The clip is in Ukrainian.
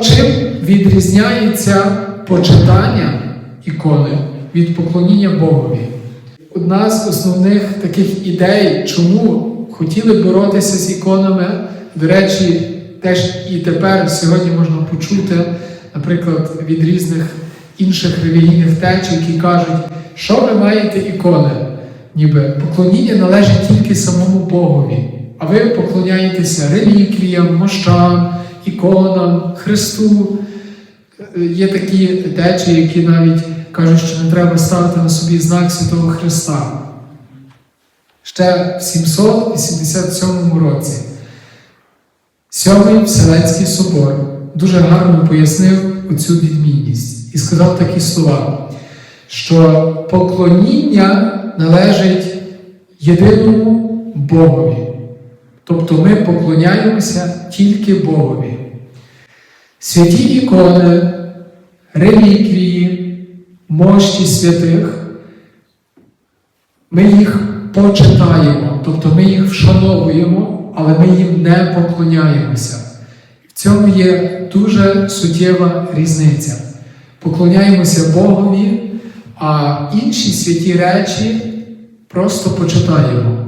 чим відрізняється почитання ікони від поклоніння Богові? Одна з основних таких ідей, чому хотіли боротися з іконами, до речі, теж і тепер сьогодні можна почути, наприклад, від різних інших релігійних течій, які кажуть, що ви маєте ікони? Ніби поклоніння належить тільки самому Богові, а ви поклоняєтеся реліквіям, мощам, іконам, Христу. Е, Є такі течії, які навіть кажуть, що не треба ставити на собі знак Святого Христа. Ще в 787 році Сьомий Вселенський собор дуже гарно пояснив оцю відмінність і сказав такі слова, що поклоніння належить єдиному Богові. Тобто ми поклоняємося тільки Богові. Святі ікони, реліквії, мощі святих, ми їх почитаємо, тобто ми їх вшановуємо, але ми їм не поклоняємося. В цьому є дуже суттєва різниця. Поклоняємося Богові, а інші святі речі просто почитаємо.